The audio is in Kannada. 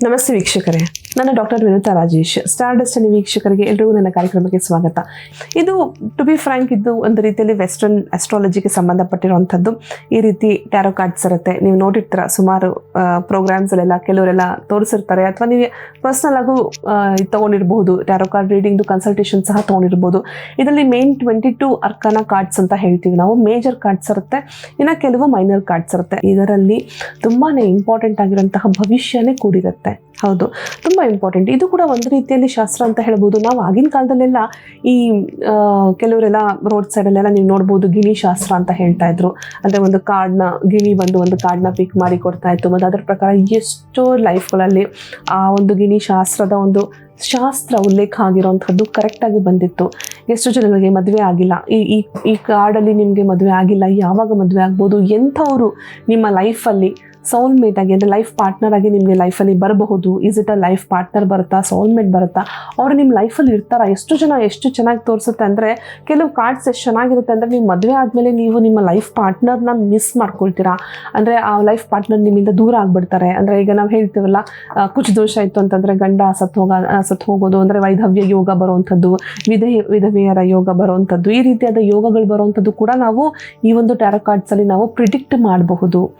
ನಮಸ್ತೆ ವೀಕ್ಷಕರೇ ನಾನು doctor Vinutha Rajesh, star destiny ವೀಕ್ಷಕರಿಗೆ ಎಲ್ರಿಗೂ ನನ್ನ ಕಾರ್ಯಕ್ರಮಕ್ಕೆ ಸ್ವಾಗತ. ಇದು ಟು ಬಿ ಫ್ರ್ಯಾಂಕ್ ಇದು ಒಂದು ರೀತಿಯಲ್ಲಿ ವೆಸ್ಟರ್ನ್ ಅಸ್ಟ್ರಾಲಜಿಗೆ ಸಂಬಂಧಪಟ್ಟಿರುವಂಥದ್ದು. ಈ ರೀತಿ ಟ್ಯಾರೋ ಕಾರ್ಡ್ಸ್ ಇರುತ್ತೆ. ನೀವು ನೋಡಿರ್ತೀರ, ಸುಮಾರು ಪ್ರೋಗ್ರಾಮ್ಸಲ್ಲೆಲ್ಲ ಕೆಲವರೆಲ್ಲ ತೋರಿಸಿರ್ತಾರೆ. ಅಥವಾ ನೀವು ಪರ್ಸ್ನಲ್ ಆಗು ತಗೊಂಡಿರ್ಬೋದು ಟ್ಯಾರೋ ಕಾರ್ಡ್ ರೀಡಿಂಗ್ದು ಕನ್ಸಲ್ಟೇಷನ್ ಸಹ ತೊಗೊಂಡಿರ್ಬೋದು ಇದರಲ್ಲಿ main twenty two arcana cards ಅಂತ ಹೇಳ್ತೀವಿ ನಾವು. ಮೇಜರ್ ಕಾರ್ಡ್ಸ್ ಇರುತ್ತೆ. ಇನ್ನು ಕೆಲವು ಮೈನರ್ ಕಾರ್ಡ್ಸ್ ಇರುತ್ತೆ. ಇದರಲ್ಲಿ ತುಂಬಾ ಇಂಪಾರ್ಟೆಂಟ್ ಆಗಿರುವಂತಹ ಭವಿಷ್ಯನೇ ಕೂಡಿರುತ್ತೆ. ಹೌದು. ತುಂಬ ಇಂಪಾರ್ಟೆಂಟ್ ಇದು ಕೂಡ ಒಂದು ರೀತಿಯಲ್ಲಿ ಶಾಸ್ತ್ರ ಅಂತ ಹೇಳ್ಬೋದು. ನಾವು ಆಗಿನ ಕಾಲದಲ್ಲೆಲ್ಲ ಈ ಕೆಲವರೆಲ್ಲ ರೋಡ್ ಸೈಡಲ್ಲೆಲ್ಲ ನೀವು ನೋಡ್ಬೋದು, ಗಿಣಿ ಶಾಸ್ತ್ರ ಅಂತ ಹೇಳ್ತಾ ಇದ್ರು. ಅಂದರೆ ಒಂದು ಕಾರ್ಡ್ನ ಗಿಣಿ ಬಂದು ಒಂದು ಕಾರ್ಡ್ನ ಪಿಕ್ ಮಾಡಿ ಕೊಡ್ತಾ ಇತ್ತು. ಮತ್ತು ಅದರ ಪ್ರಕಾರ ಎಷ್ಟೋ ಲೈಫ್ಗಳಲ್ಲಿ ಆ ಒಂದು ಗಿಣಿ ಶಾಸ್ತ್ರದ ಒಂದು ಶಾಸ್ತ್ರ ಉಲ್ಲೇಖ ಆಗಿರೋವಂಥದ್ದು ಕರೆಕ್ಟಾಗಿ ಬಂದಿತ್ತು. ಎಷ್ಟು ಜನಗಳಿಗೆ ಮದುವೆ ಆಗಿಲ್ಲ. ಈ ಈ ಈ ಕಾರ್ಡಲ್ಲಿ ನಿಮಗೆ ಮದುವೆ ಆಗಿಲ್ಲ. ಯಾವಾಗ ಮದುವೆ ಆಗ್ಬೋದು? ಎಂಥವರು ನಿಮ್ಮ ಲೈಫಲ್ಲಿ ಸೋಲ್ಮೇಟ್ ಆಗಿ, ಅಂದರೆ ಲೈಫ್ ಪಾರ್ಟ್ನರ್ ಆಗಿ ನಿಮಗೆ ಲೈಫಲ್ಲಿ ಬರಬಹುದು. Is it a life partner ಬರುತ್ತಾ? ಸೋಲ್ಮೇಟ್ ಬರುತ್ತಾ? ಅವ್ರು ನಿಮ್ಮ ಲೈಫಲ್ಲಿ ಇರ್ತಾರ? ಎಷ್ಟು ಜನ ಎಷ್ಟು ಚೆನ್ನಾಗಿ ತೋರಿಸುತ್ತೆ ಅಂದರೆ ಕೆಲವು ಕಾರ್ಡ್ಸ್ ಎಷ್ಟು ಚೆನ್ನಾಗಿರುತ್ತೆ ಅಂದರೆ ನೀವು ಮದುವೆ ಆದಮೇಲೆ ನೀವು ನಿಮ್ಮ ಲೈಫ್ ಪಾರ್ಟ್ನರ್ನ ಮಿಸ್ ಮಾಡ್ಕೊಳ್ತೀರಾ. ಅಂದರೆ ಆ ಲೈಫ್ ಪಾರ್ಟ್ನರ್ ನಿಮ್ಮಿಂದ ದೂರ ಆಗಿಬಿಡ್ತಾರೆ. ಅಂದರೆ ಈಗ ನಾವು ಹೇಳ್ತೀವಲ್ಲ ಕುಚ್ಚು ಕುಚ್ ದೋಷ ಇತ್ತು ಅಂತಂದರೆ ಗಂಡ ಸತ್ತು ಹೋಗ ಸತ್ತು ಹೋಗೋದು, ಅಂದರೆ ವೈಧವ್ಯ ಯೋಗ ಬರುವಂಥದ್ದು ವಿಧೇ ವಿಧವೆಯರ ಯೋಗ ಬರುವಂಥದ್ದು, ಈ ರೀತಿಯಾದ ಯೋಗಗಳು ಬರುವಂಥದ್ದು ಕೂಡ ನಾವು ಈ ಒಂದು ಟ್ಯಾರೋ ಕಾರ್ಡ್ಸಲ್ಲಿ ನಾವು ಪ್ರಿಡಿಕ್ಟ್ ಮಾಡಬಹುದು.